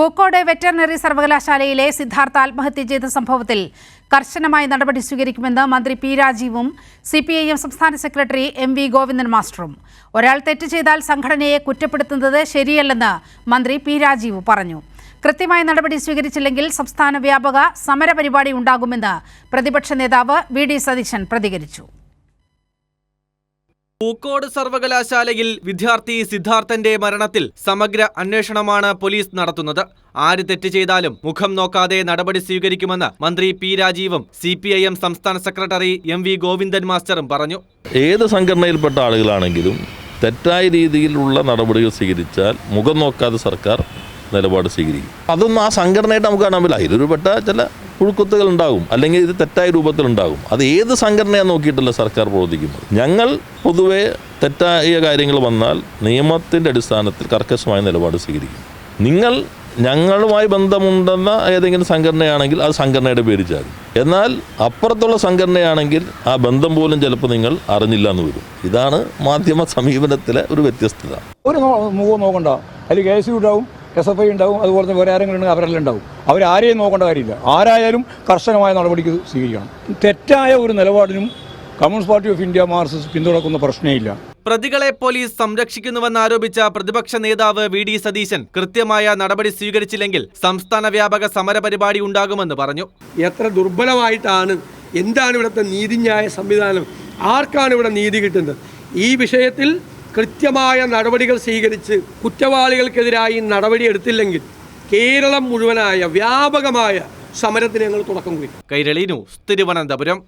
Pookode veterinary സർവകലാശാലയിലെ സിദ്ധാർത്ഥ ആത്മഹത്യ ചെയ്ത സംഭവത്തിൽ കർശനമായ നടപടി സ്വീകരിക്കുമെന്ന് മന്ത്രി പി രാജീവും സി പി ഐ എം സംസ്ഥാന സെക്രട്ടറി എം വി ഗോവിന്ദൻ മാസ്റ്ററും. ഒരാൾ തെറ്റ് ചെയ്താൽ സംഘടനയെ കുറ്റപ്പെടുത്തുന്നത് ശരിയല്ലെന്ന് മന്ത്രി പി രാജീവ് പറഞ്ഞു. കൃത്യമായ നടപടി സ്വീകരിച്ചില്ലെങ്കിൽ സംസ്ഥാന വ്യാപക സമരപരിപാടി ഉണ്ടാകുമെന്ന് പ്രതിപക്ഷ നേതാവ് വി ഡി സതീശൻ പ്രതികരിച്ചു. പൂക്കോട് സർവകലാശാലയിൽ വിദ്യാർത്ഥി സിദ്ധാർത്ഥന്റെ മരണത്തിൽ സമഗ്ര അന്വേഷണമാണ് പോലീസ് നടത്തുന്നത്. ആര് തെറ്റ് ചെയ്താലും മുഖം നോക്കാതെ നടപടി സ്വീകരിക്കുമെന്ന് മന്ത്രി പി രാജീവും സി പി ഐ എം സംസ്ഥാന സെക്രട്ടറി എം വി ഗോവിന്ദൻ മാസ്റ്ററും പറഞ്ഞു. ഏത് സംഘടനയിൽപ്പെട്ട ആളുകളാണെങ്കിലും തെറ്റായ രീതിയിലുള്ള നടപടികൾ സ്വീകരിച്ചാൽ മുഖം നോക്കാതെ സർക്കാർ നിലപാട് സ്വീകരിക്കും. അതൊന്നും ആ സംഘടനയായിട്ട് നമുക്ക് കാണാൻ പറ്റില്ല. അതിലൊരുപെട്ട ചില പുഴുക്കുത്തുകൾ ഉണ്ടാകും. അല്ലെങ്കിൽ ഇത് തെറ്റായ രൂപത്തിൽ ഉണ്ടാകും. അത് ഏത് സംഘടനയെ നോക്കിയിട്ടല്ല സർക്കാർ പ്രവർത്തിക്കുന്നത്? ഞങ്ങൾ പൊതുവെ തെറ്റായ കാര്യങ്ങൾ വന്നാൽ നിയമത്തിന്റെ അടിസ്ഥാനത്തിൽ കർക്കശമായ നിലപാട് സ്വീകരിക്കും. നിങ്ങൾ ഞങ്ങളുമായി ബന്ധമുണ്ടെന്ന ഏതെങ്കിലും സംഘടനയാണെങ്കിൽ അത് സംഘടനയുടെ പേര് ചാരും. എന്നാൽ അപ്പുറത്തുള്ള സംഘടനയാണെങ്കിൽ ആ ബന്ധം പോലും ചിലപ്പോൾ നിങ്ങൾ അറിഞ്ഞില്ല എന്ന് വരും. ഇതാണ് മാധ്യമ സമീപനത്തിലെ ഒരു വ്യത്യസ്തത. ഒരു നോക്കണ്ട. അതിൽ കേസ് ഉണ്ടാവും എസ് എഫ് ഐ ഉണ്ടാവും അതുപോലെ തന്നെ വേറെ ആരെങ്കിലും ഉണ്ടെങ്കിൽ അവരെല്ലാം ഉണ്ടാവും. അവരാരെയും നോക്കേണ്ട കാര്യമില്ല. ആരായാലും കർശനമായ നടപടിക്ക് സ്വീകരിക്കണം. തെറ്റായ ഒരു നിലപാടിനും communist party of India Marxist പിന്തുണക്കുന്ന പ്രശ്നമില്ല. പ്രതികളെ പോലീസ് സംരക്ഷിക്കുന്നുവെന്നാരോപിച്ച പ്രതിപക്ഷ നേതാവ് വി ഡി സതീശൻ കൃത്യമായ നടപടി സ്വീകരിച്ചില്ലെങ്കിൽ സംസ്ഥാന വ്യാപക സമരപരിപാടി ഉണ്ടാകുമെന്ന് പറഞ്ഞു. എത്ര ദുർബലമായിട്ടാണ് എന്താണ് ഇവിടുത്തെ നീതിന്യായ സംവിധാനം? ആർക്കാണ് ഇവിടെ നീതി കിട്ടുന്നത്? ഈ വിഷയത്തിൽ കൃത്യമായ നടപടികൾ സ്വീകരിച്ച് കുറ്റവാളികൾക്കെതിരായി നടപടി എടുത്തില്ലെങ്കിൽ കേരളം മുഴുവനായ വ്യാപകമായ സമരത്തിന് ഞങ്ങൾ തുടക്കം കുറിക്കും. കൈരളി ന്യൂസ് തിരുവനന്തപുരം.